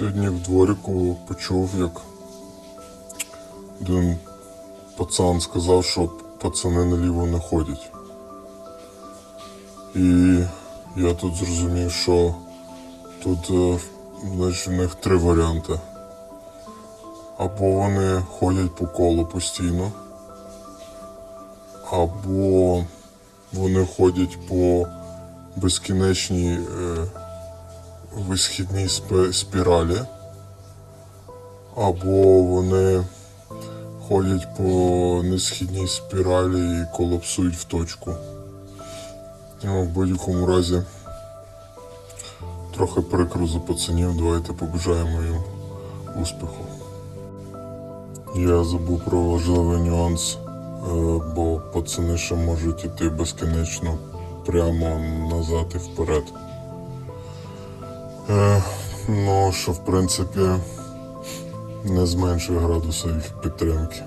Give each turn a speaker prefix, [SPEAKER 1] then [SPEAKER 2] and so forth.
[SPEAKER 1] Сьогодні в дворіку почув, як один пацан сказав, що пацани наліво не ходять. І я тут зрозумів, що тут е, значить, в них три варіанти. Або вони ходять по колу постійно, або вони ходять по безкінечній е, висхідній спіралі, або вони ходять по несхідній спіралі і колапсують в точку. Ну, в будь-якому разі трохи прикро за пацанів, давайте побажаємо їм успіху. Я забув про важливий нюанс, е, бо пацани ще можуть іти безкінечно прямо назад і вперед. Е, ну, що в принципі не зменшує градуса їх підтримки.